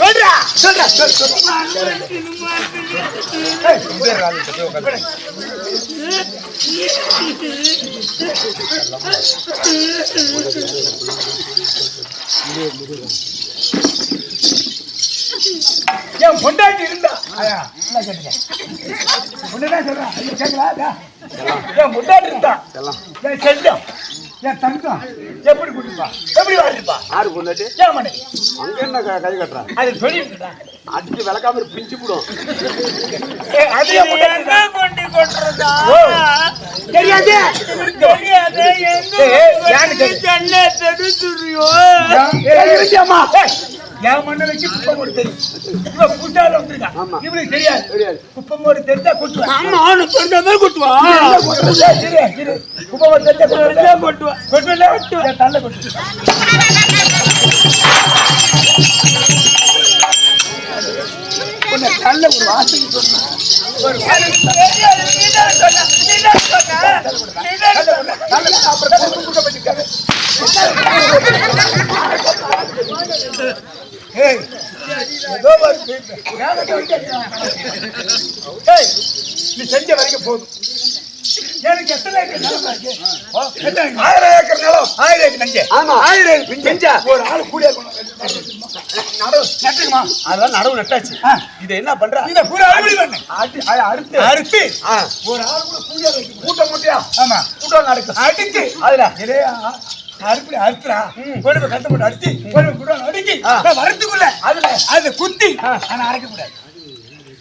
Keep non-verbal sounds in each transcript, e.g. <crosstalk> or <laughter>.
சொல்றா. சொல்றா சொல் சொல் என் பொண்டாட்டி இருந்தா. ஒண்ணுதான் சொல்றேன். கேட்கலா? என் பொண்டாட்டி இருந்தா என் செல்லம் என் தங்கம் எப்படி குடிப்பா எப்படி வாழ்ப்பா ஆறு பொண்ணாட்டி ஏன் மனைவி அங்க என்ன க- கட்டுறா அது சொல்லிருக்கா அடிச்சு விளக்காம பிஞ்சு போடும் பொண்டாட்டி தெரியாது தெரியாது என் மண்ணை வச்சு குப்பம் போட தெரியும் இவன் புட்டால வந்திருக்கா. இவனுக்கு தெரியாது. குப்பம் போட தெரிஞ்சா கொட்டுவேன் ஆமா அவனுக்கு இல்ல, கொட்டுவேன். குப்பம் போட தெரிஞ்சா கொட்டுவேன். கொட்டுவா கொட்டுவேன்ல? ஏய், தள்ள கொட்டு. <laughs> ஏதோ ஒரு பேச்சு. வேலைக்கு வைக்க. நீ செஞ்ச வரைக்கும் போதும் எனக்கு எத்தனை ஏக்கர் நிலம் இருக்கு? ஓ, எத்தனை ஏக்கர்? ஆயிரம் ஏக்கர் நிலம். ஆயிரம் ஏக்கர் நஞ்சு. ஆமா. ஆயிரம் ஏக்கர் பிஞ்சா ஒரு ஆள் கூடிய நடவு நட்டுக்குமா? அதெல்லாம் நடவு நட்டாச்சு. இதை என்ன பண்ற? இந்த பூரா அறுவடை பண்ணு. அறுத்து அறுத்து. ஆ. ஒரு ஆள் கூட கூடிய வைக்கணும் கூட்ட முட்டையா ஆமா. கூட்டம் நடக்கும். அடிச்சு அதுல இதே அ- அறுப்படி அறுத்துறா. கொண்டு போய் கட்ட போட்டு அடிச்சு கொண்டு போய் அடிக்கி. ஆ. நான் வரத்துக்குள்ள அதுல அது குத்தி ஆ. ஆனா அரைக்க கூடாது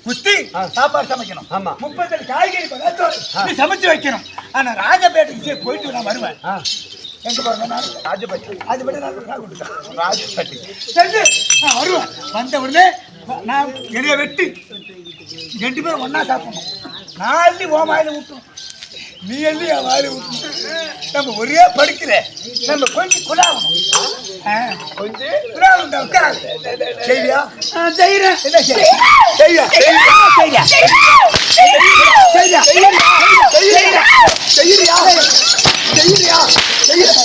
குத்தி. சாப்பாடு சமைக்கணும். ஆமா. முப்பத்தெட்டு காய்கறி பதார்த்தம் சமைச்சு வைக்கணும். ஆனா ராஜபேட்டைக்கு போயிட்டு நான் வருவேன். எங்க பாருங்க நான் ராஜபட்ச ராஜபேட்டை. நான் கொடுத்தேன் ராஜபட்டி. சரி நான் வருவேன். வந்த உடனே நான் எரிய வெட்டி ரெண்டு பேரும் ஒண்ணா சாப்பிடணும். நான் அள்ளி ஓ வாயில ஊட்டும் நீ அள்ளி என் ஊட்டும் நம்ம ஒரே படிக்கிற. நம்ம கொஞ்சம் குலாவணும் ஆ, கொஞ்சம் உட்காரு. செய்வியா? செய்யறேன் என்ன செய்ய? செய்யா செய்யா செய்யா செய்யா செய்யறியா செய்யறியா செய்ய செய்யறியா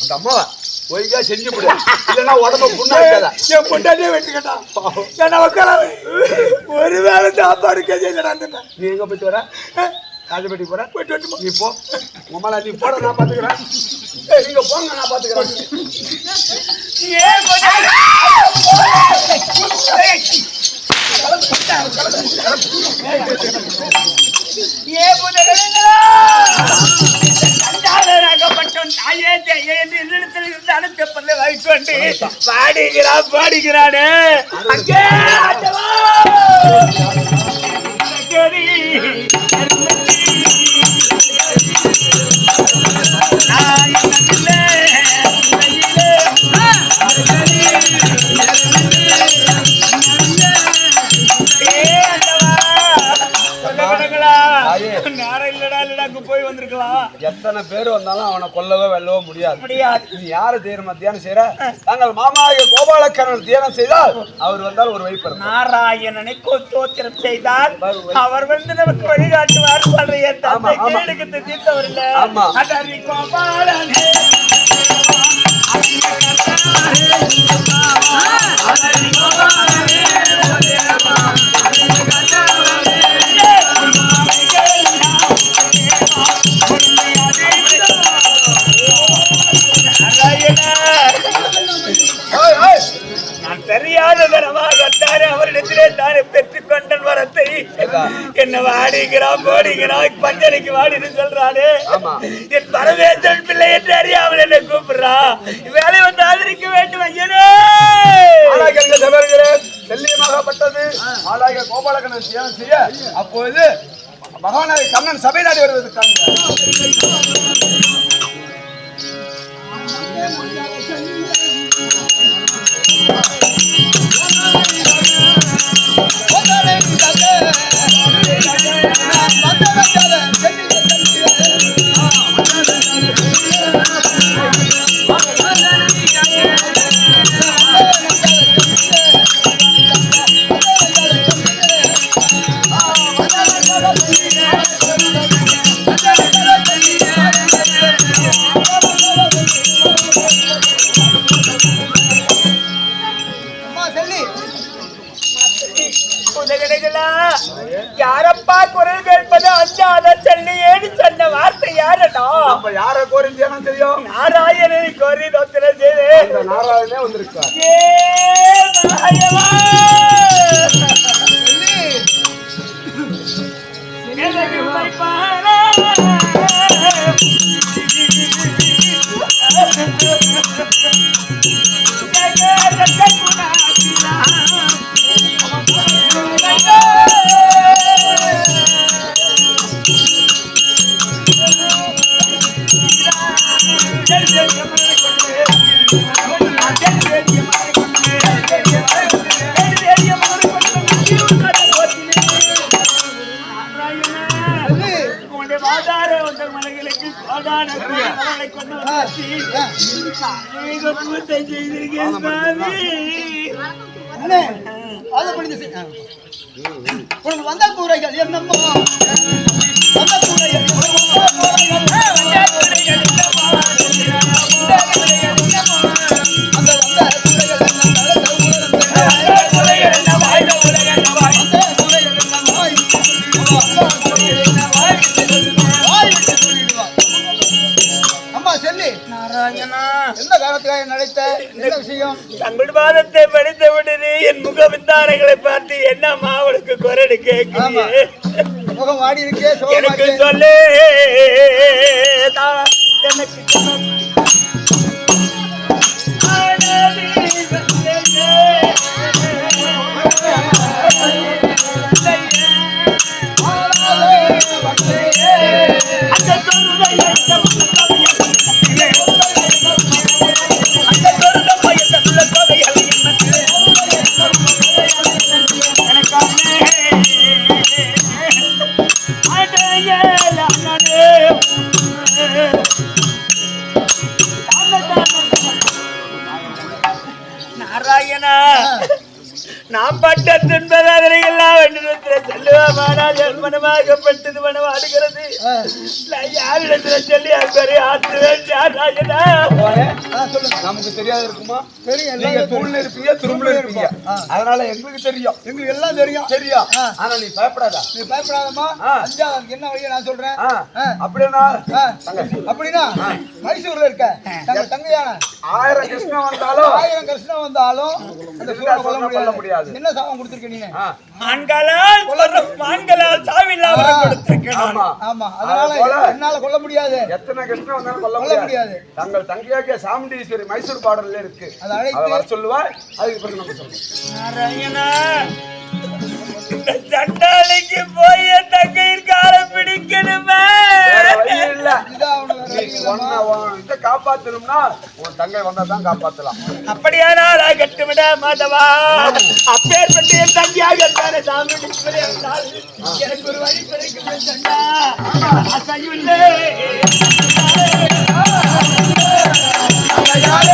அந்த அம்மாவை ஒய்யா செஞ்சு விடு இல்லைன்னா உடம்பு புண்ணாக்காத என் பொண்டாட்டியே வெட்டுக்கட்டா என்ன உட்கார ஒரு வேளை சாப்பாடு கேஜி நீ எங்கே போயிட்டு வர ராஜபட்டி போற போயிட்டு வந்து நீ போ உமாலா நீ போட நான் பாத்துக்கிறேன் நீங்கள் நீங்க போங்க நான் பாத்துக்கிறேன் ஏன் கொஞ்சம் ஏன் தாயே தேயே என்று என்னிடத்தில் இருந்து அனுப்ப பல்ல வைக்கொண்டு பாடுகிறான் பாடுகிறானே அங்கே ஆண்டவா! <laughs> நேரம் இல்லடா இல்லடா அங்க போய் வந்திருக்கலாம். எத்தனை பேர் வந்தாலும் அவனை கொல்லவோ வெல்லவோ முடியாது. முடியாது. நீ யாரை தீரமா தியானம் செய்யற தாங்கள் மாமாவிய கோபாலக்கரன் தியானம் செய்தால் அவர் வந்தால் ஒரு வைப்பர் நாராயணனை தோத்திரம் செய்தால் அவர் வந்து நமக்கு வழிகாட்டுவார் சொல்றிய ஆமா, தந்தை. கேடுக்கு தீர்த்தவர் இல்ல ஆமா. அடரி கோபாலனே. அடரி கோபாலனே. நான் தெரியாத தரமாகத்தானே அவரிடத்திலே தானே பெற்றுக் கொண்டன் வரத்தை. என்ன வாடிக்கிறான் போடிக்கிறான் பஞ்சனைக்கு வாடின்னு சொல்றானே. ஆமா. என் பரமேஸ்வரன் பிள்ளை என்று அறியாமல் என்ன கூப்பிடுறான் வேலை வந்து ஆதரிக்க வேண்டும் ஐயனே. செல்லியமாகப்பட்டது. ஆளாக தியானம் செய்ய. அப்பொழுது மகாநாயக கண்ணன் சபை நாடி வருவதற்காக யாரப்பா குரல் கேட்பது? அஞ்சாத செல்லியேன்னு சொன்ன வார்த்தை யாரடா? நம்ம யார கோரிந்து எனக்கு தெரியும் நாராயணனை கோரி நோத்திர செய்து. இந்த நாராயணனே வந்திருக்கா ஏ உனக்கு வந்த கூரைகள் என்னம்மா வந்த கூரைகள் விஷயம். தங்கள் பாதத்தை படித்த உடனே என் முகவிந்தாரைகளை பார்த்து என்னம்மா அவளுக்கு குரடு கேட்குறியே முகம் வாடி இருக்கே எனக்கு சொல்லு எனக்கு நாராயணா நாம் பட்ட துன்ப வேதனைகள்லாம் வெண்ணிடத்துல செல்லுவானால் மனமாகப்பட்டது மனமாடுகிறது. நான் யாரிடத்துல சொல்லி அக்கறை ஆற்றுவேன் நாராயணா சொல்லுங்க. நமக்கு தெரியாது இருக்குமா? தெரியும் நீங்க இருப்பீங்க துரும்புல இருப்பீங்க. ஆ. அதனால எங்களுக்கு தெரியும். எங்களுக்கு எல்லாம் தெரியும். ஆனா நீ பயப்படாத? நீ. அஞ்சா அதுக்கு என்ன வழியை நான் சொல்றேன். அப்படின்னா. அப்படின்னா மைசூர்ல இருக்க தங்க தங்கையான ஆயிரம் கிருஷ்ணன் வந்தாலும் ஆயிரம் கிருஷ்ணன் வந்தாலும் அந்த சூழலை கொல்ல முடியாது. என்ன சாபம் கொடுத்துருக்க ஆண்களால் ஆண்களால் ஆமா. ஆமா. அதனால என்னால கொல்ல முடியாது. எத்தனை கிருஷ்ணன் வந்தாலும் கொல்ல முடியாது. தங்கள் தங்கையாகிய சாமுண்டீஸ்வரி மைசூர் பாடல்ல இருக்கு. அதை வர சொல்லுவார் அதுக்கு பிறகு நம்ம இந்த சண்டாளிக்கு போய் என் தங்கையின் காலம் பிடிக்கணுமே. இல்ல. இதை காப்பாத்தணும்னா உன் தங்கை வந்தா தான் காப்பாத்தலாம். அப்படியானால் கட்டுவிட மாதவா. அப்பேற்பட்டு என் தங்கியாக இருந்தானே சாமி எனக்கு ஒரு வழி பிறக்கும் சண்டா அசையுள்ளே ஆனால்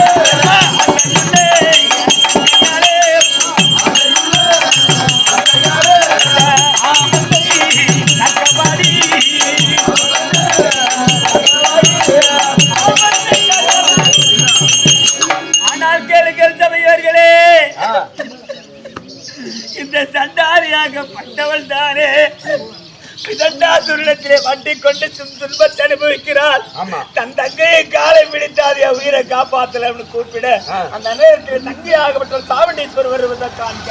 இரண்டாசுரத்திலே வண்டி கொண்டு துன் துன்பத்தை அனுபவிக்கிறாள் ஆமா. தன் தங்கையை காலை பிடித்தாது என் உயிரை காப்பாத்தலன்னு கூப்பிட ஆ. அந்த நேரத்தில் தங்கையாகப்பட்ட சாவண்டீஸ்வரர் வருவதை காண்க.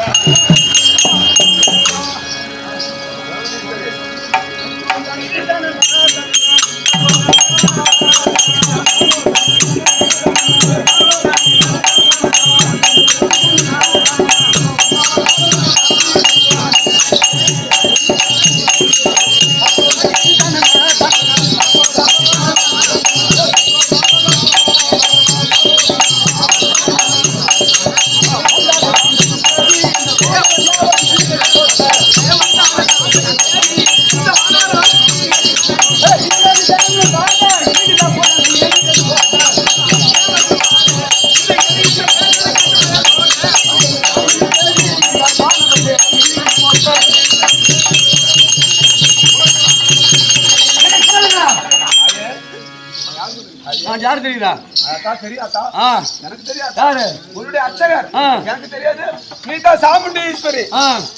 நான் யார் தெரியுதா? அதான் தெரியாதா ஆ. எனக்கு தெரியாது? யாரு? உன்னுடைய அர்ச்சகர். ஆ. எனக்கு தெரியாது. நீ தான் சாமுண்டீஸ்வரி.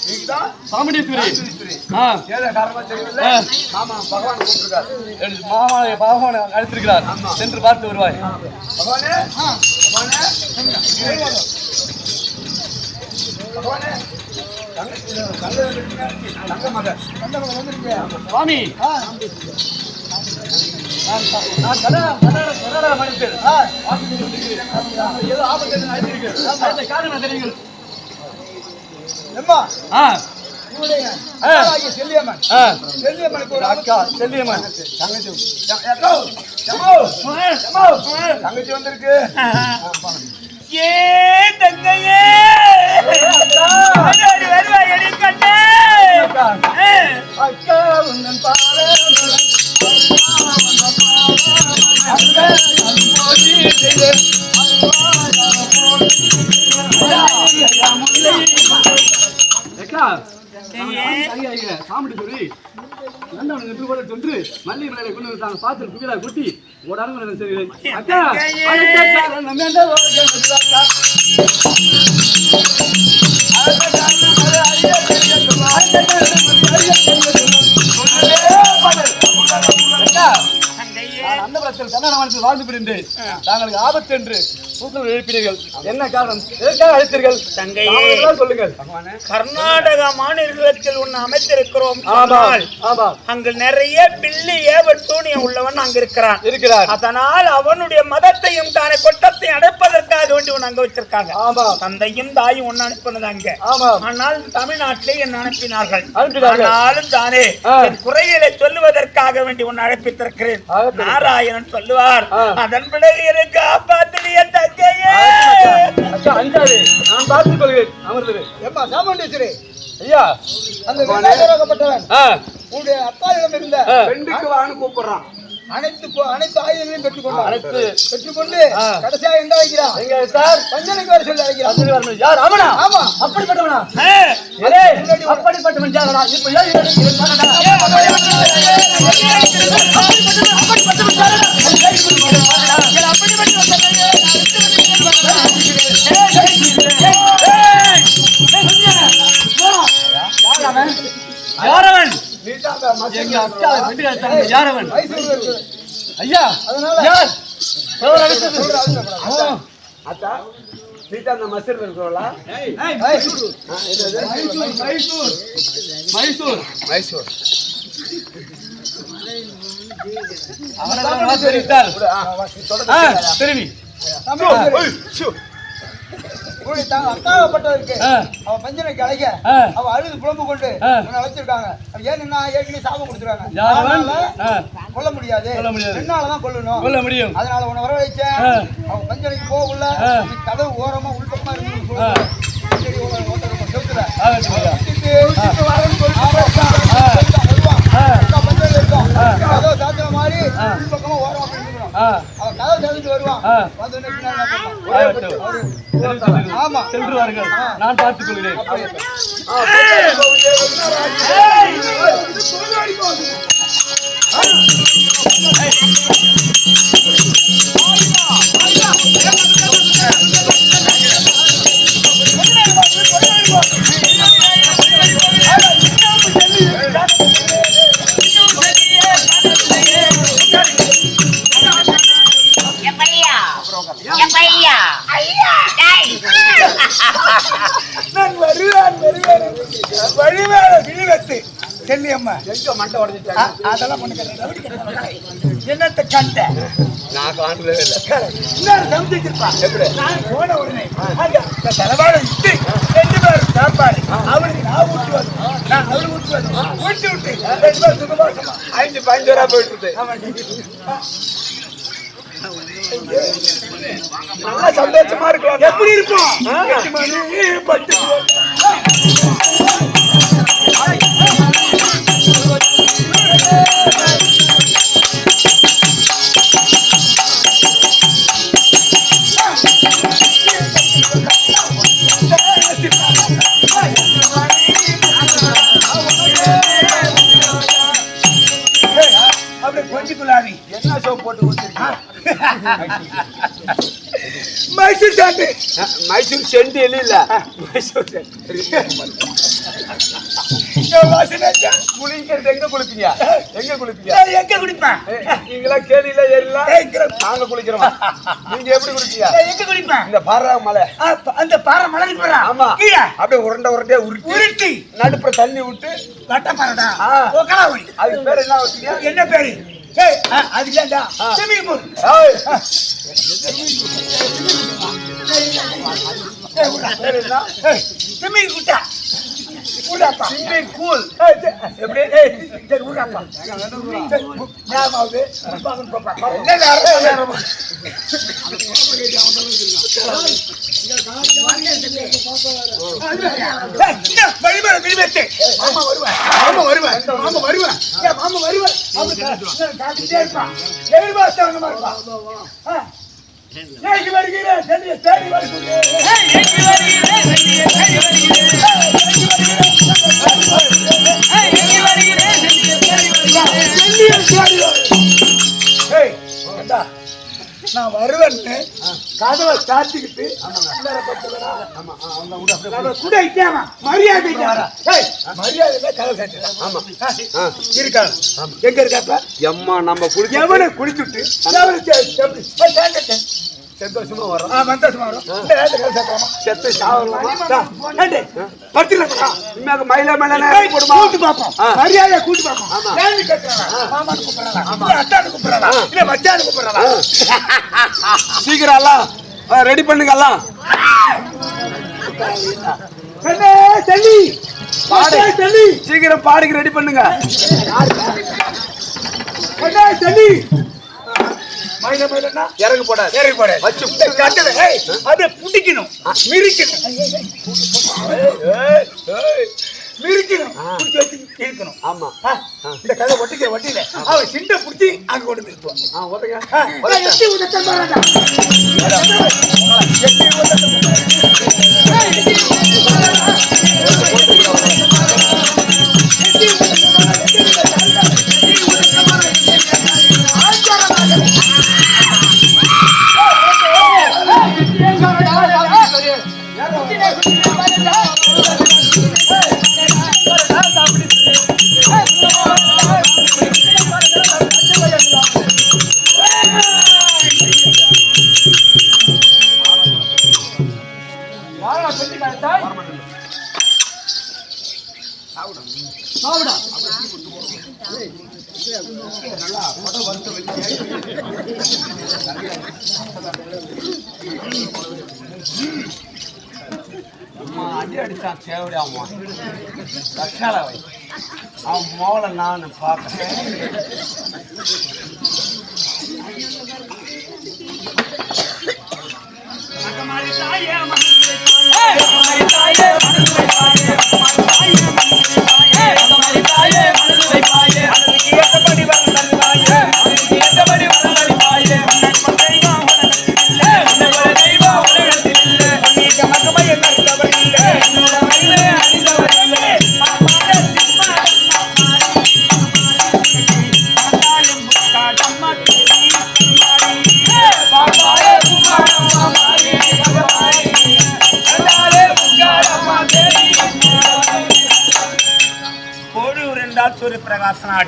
நீ தான் சாமுண்டீஸ்வரி. ஏதோ காரணமா தெரியல. பகவான் கூப்பிட்டுருக்காரு. பகவானை அழைத்திருக்கிறார். சென்று பார்த்து வருவாய். பகவானே? பகவானே? பகவானே? தங்க தங்க தங்க மகன். தங்க மகன் வந்துருக்கீங்க. சுவாமி. செல்லியம்மன். செல்லியம்மனுக்கு ஒரு அக்கா செல்லியம்மன் தங்கச்சி வந்திருக்கு ஏ தங்கையே சாமிட்டு சொல்லி நந்தவன் என்று கூட சென்று மல்லிகை மலையை கொண்டு வந்து பாத்திரம் குவியலா குட்டி அரங்கு சரி அக்கா நம்ம நான் அன்னபுரத்தில் கன்னட மாநிலத்தில் வாழ்ந்து பிடிந்தேன் தாங்களுக்கு ஆபத்து என்று கூட்டம் எழுப்பினீர்கள் என்ன காரணம்? எதற்காக அழைத்தீர்கள்? தங்கையே. தாங்கள் சொல்லுங்கள். கர்நாடக மாநிலத்தில் ஒன்று அமைத்திருக்கிறோம் ஆமா சொன்னால், ஆமா அங்கு நிறைய பில்லி உள்ளவன் அங்க இருக்கிறான். அதனால் அவனுடைய மதத்தையும் தானே கொட்டத்தையும் அடைப்பதற்காக வேண்டி ஒன்று அங்க வச்சிருக்காங்க. ஆமா தந்தையும் தாயும் ஒன்னு அனுப்பினது அங்க. ஆமா ஆனால் தமிழ்நாட்டிலே என்ன அனுப்பினார்கள். அனுப்பினார்கள். தானே. என் குறைகளை சொல்லுவதற்காக வேண்டி ஒன்னு அழைப்பித்திருக்கிறேன். அழைப்பித்திருக்கிறேன். நாராயணன் சொல்லுவார். அதன் பிறகு எனக்கு காப்பாத்தினிய தங்கையே அஞ்சாது நான் பார்த்துக் கொள்கிறேன் அமர்ந்தது சாமுண்டீஸ்வரி ஐயா அந்த உன்னுடைய அக்காவிடம் இருந்த ஆ. பெண்டுக்கு வான்னு கூப்பிடுறான் அனைத்து அனைத்து ஆயுதங்களையும் பெற்றுக்கொண்டான் அனைத்து பெற்றுக்கொண்டு. கடைசியா எங்க வைக்கிறான் எங்க சார் பஞ்சனைக்கு வர சொல்லி அழைக்கிறான். யார் அவனா ஆமா. அப்படிப்பட்டவனா அப்படிப்பட்டவன் இப்ப ஏன் இவனை ஐயா யார் அத்தா இருக்கிறவளா மைசூர் மைசூர் மைசூர் திரும்பி. ஆ. அவன் பஞ்சனைக்கு அழைக்க. அவன் அழுது புலம்பு கொண்டு அழைச்சிருக்காங்க. ஏன்னு ஏற்கனவே சாபம் கொடுத்துருக்காங்க. கொல்ல முடியாது. என்னாலதான் கொல்லணும். கொல்ல முடியும். அதனால உன்னை வர வைச்சேன். அவன் பஞ்சனைக்கு போகல. கதவு ஓரமா உள்பக்கமா இருந்து செவுத்துல. வரேன்னு சொல்லிட்டு வருவான். வருவான். ஆ. அக்கா பஞ்சனையில சாத்துற மாதிரி ஆ. உள்பக்கமா ஓரமா அவன் கதவு சாத்திட்டு வருவான் ஆ. வந்து. ஆமா. சென்று வாருங்கள் நான் பார்த்துக் கொள்கிறேன் எப்பையா எங்க மண்டை உடஞ்சிட்டாங்க? அதெல்லாம் என்னத்த கண்ட? நான் காணவே இல்லை. இன்னொரு சமைச்சிருப்பா நான் போன உடனே அங்க இந்த தலைவாழை விட்டு ரெண்டு பேரும் சாப்பாடு. அவருக்கு நான் ஊட்டுவது நான் அவரு ஊட்டி விட்டு ரெண்டு பேரும் சுகவாசமா ஐந்து பதினஞ்சு ரூபா போயிட்டு நல்லா சந்தோஷமா இருக்கும் எப்படி இருக்கும் எட்டு மைசூர் சாட்டு மைசூர் செண்டு இல்ல மைசூர் குளிக்கிறது எங்க குளிப்பீங்க எங்க குளிப்பீங்க எங்க குடிப்பேன் ஏய், நீங்களா கேணில ஏறலாம் நாங்க குளிக்கிறோம் நீங்க எப்படி குளிப்பீங்க எங்க குடிப்பேன் இந்த பாரா மலை அந்த பாறை போறா ஆமா அப்படியே உருண்டை உருண்டையா உருட்டி உருட்டி நடுப்புற தண்ணி விட்டு வட்ட பாறைடா ஆ. ஓகலா ஒளி அதுக்கு பேர் என்ன என்ன பேரு ஏய் ஆ, அது இல்லடா ஆ. ஸ்விம்மிங் பூல் ஸ்விம்மிங் குட்டா. உடாப்பா ஸ்விம்மிங் கூல் எப்படி ஏய் சரி உடாப்பா ஞாபகம் பாக்கணும் பாப்பா என்ன நேரம் நேரம் வழிபாடு விரிவெட்டு மாமா வருவேன் மாமா வருவேன் மாமா வருவேன் மாமா வருவேன் காத்துட்டே இருப்பான் எதிர்பார்த்தவங்க இருப்பான் ஏகி வருகிறேன் சென்னை தேடி வருகிறேன் நான் வருவேன்னு கதவை சாத்திக்கிட்டு மரியாதை மரியாதை இல்ல, கதவை. ஆமா. ஆ, இருக்காங்க. எங்க இருக்காப்ப எம்மா நம்ம குளிக்க எவனை குளிச்சுட்டு? சந்தோஷமா வரோம் சந்தோஷமா வரும். செத்து படுத்துக்கலாமா? இனிமே மயில மேல கூட்டு பாப்போம். ஆ. மரியாதையா கூட்டு பாப்போம். ஆமா. கேள்வி கேட்கறானா? மாமான்னு கூப்பிடுறானா? இல்ல அத்தான்னு கூப்பிடுறானா? இல்ல மச்சான்னு கூப்பிடுறானா? சீக்கிரம் ரெடி பண்ணுங்க எல்லாம் கண்ணே, தள்ளி. பாடு. கண்ணே, தள்ளி. சீக்கிரம் பாடுக்கு ரெடி பண்ணுங்க மயில மயிலன்னா? இறங்கு போடாது ஏறி போடு. வச்சு ஏய், அதை புடிக்கணும். மிரிக்கணும். மிரிக்கணும். புடிச்சு வச்சு இழுக்கணும். ஆமா. இந்த கதை ஒட்டிக்க ஒட்டில அவன் சிண்ட புடிச்சு அங்க கொண்டு நிறுத்துவான். ஆ நான் எட்டி உதச்சல் பாருடா. எட்டி. மோளை நான்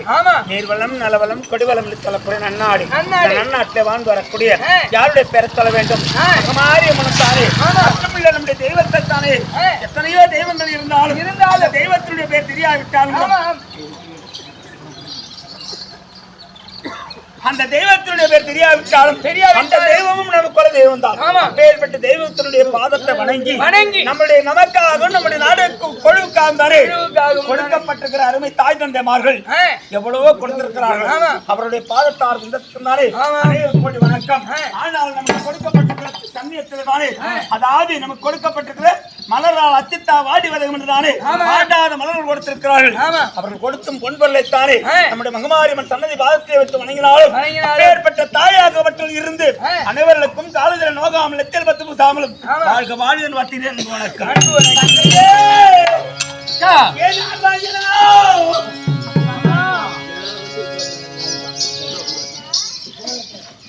ஆமா. நீர்வளம் நலவளம் கொடிவளம் சொல்லக்கூடிய நன்னாடு நன்னாட்டிலே வாழ்ந்து வரக்கூடிய. யாருடைய பேரை சொல்ல வேண்டும். மாறிய ஆமா. மட்டுமில்ல நம்முடைய தெய்வத்தை தானே. எத்தனையோ தெய்வங்கள் இருந்தாலும் இருந்தாலும் தெய்வத்தினுடைய பேர் தெரியாவிட்டாலும் அந்த தெய்வத்தினுடைய பேர் தெரியாவிட்டாலும் அந்த தெய்வமும் நமக்கு குல தெய்வம் தான் ஆமா. பேர்பட்ட தெய்வத்தினுடைய பாதத்தை வணங்கி வணங்கி. நம்முடைய நமக்காகவும் நம்முடைய நாடுக்கு கொழுவுக்காகவும் கொழுவுக்காகவும் கொடுக்கப்பட்டிருக்கிற அருமை தாய் தந்தைமார்கள். எவ்வளவோ கொடுத்திருக்கிறார்கள். அவருடைய பாதத்தார் ஆமா. அநேக கோடி வணக்கம் ஆனால் நமக்கு கொடுக்கப்பட்டிருக்கிற சமயத்தில் தானே அதாவது நமக்கு கொடுக்கப்பட்டிருக்கிற மலரால் அச்சித்தா வாடி வதகம் என்று தானே ஆண்டாத மலர்கள் கொடுத்திருக்கிறார்கள். அவர்கள் கொடுத்தும் பொன்பொருளை தானே ஆ. நம்முடைய மகமாரியம்மன் சன்னதி பாதத்தை வைத்து வணங்கினாலும் வேண்டும் அப்பேற்பட்ட தாயாக அவற்றில் இருந்து அனைவருக்கும் காலதில நோகாமல் எத்தல் பத்து சாமலும். வாழ்க வாழ்வன் வட்டினேன் வணக்கம்.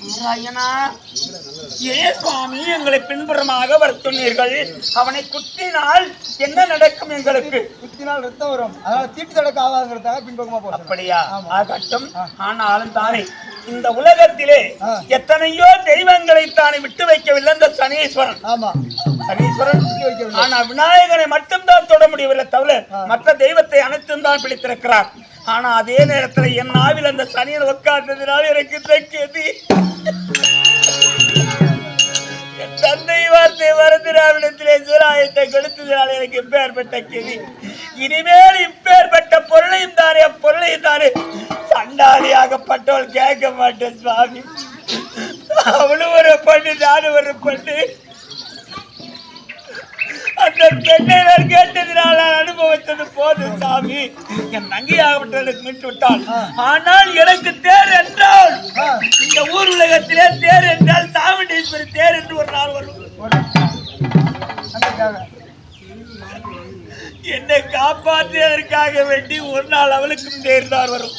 நாராயணா! ஏன் சுவாமி எங்களை பின்புறமாக வர சொன்னீர்கள் அவனை குத்தினால் என்ன நடக்கும் எங்களுக்கு? குத்தினால் ரத்தம் வரும். அதனால தீட்டு தடக்க ஆகாதுங்கிறதுக்காக பின்பக்கமா போறோம். அப்படியா? ஆகட்டும். ஆனாலும் தானே இந்த உலகத்திலே. எத்தனையோ தெய்வங்களை தானே விட்டு வைக்கவில்லை இந்த சனீஸ்வரன். ஆமா. சனீஸ்வரன். ஆனா விநாயகனை மட்டும்தான் தொட முடியவில்லை தவிர மற்ற தெய்வத்தை அனைத்தும் தான் பிடித்திருக்கிறார். ஆனா அதே நேரத்துல என் நாவில் அந்த சனியன் உட்கார்ந்ததினால் எனக்கு தக்கியது என் தந்தை வார்த்தை வரதிராவிடத்திலே சூராயத்தை கொடுத்ததால் எனக்கு இப்பேற்பட்ட கெதி. இனிமேல் இப்பேற்பட்ட பொருளையும் தானே பொருளையும் தானே சண்டாளியாகப்பட்டவள் கேட்க மாட்டேன் சுவாமி. அவளும் ஒரு பொண்ணு நானும் ஒரு பொண்ணு. அந்த பெண்ணை நான் கேட்டதினால் நான் அனுபவித்தது போதும் சாமி. என் நங்கையாகப்பட்டவளுக்கு மீட்டு விட்டாள் ஆனால் எனக்கு தேர் என்றால் இந்த ஊர் உலகத்திலே தேர் என்றால் சாமுண்டீஸ்வரி தேர் என்று ஒரு நாள் வரும். என்னை காப்பாற்றியதற்காக வேண்டி ஒரு நாள் அவளுக்கும் தேர்ந்தார் வரும்.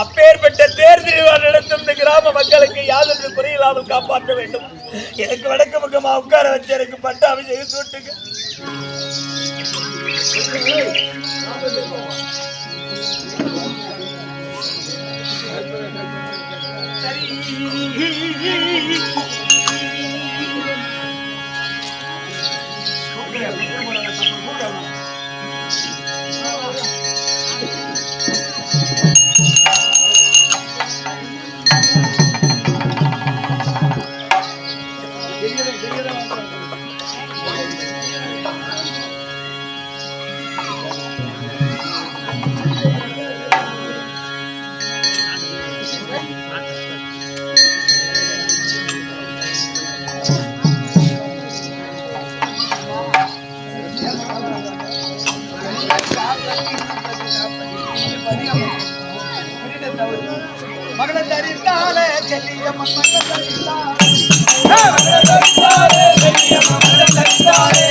அப்பேற்பட்ட தேர் திருவிழா நடத்தும் இந்த கிராம மக்களுக்கு யாதொன்று குறையில்லாமல் காப்பாற்ற வேண்டும். எனக்கு வடக்கு பக்கமா உட்கார வச்சு எனக்கு பட்ட அபிஷேகம் சூட்டுங்க மகளை தரித்தாலே செல்லிய மகளை தரித்தாலே செல்லிய மகளை தரித்தாலே.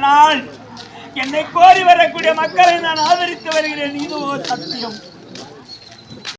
ஆனால் என்னை கோரி வரக்கூடிய மக்களை நான் ஆதரித்து வருகிறேன். இதுவோ சத்தியம்.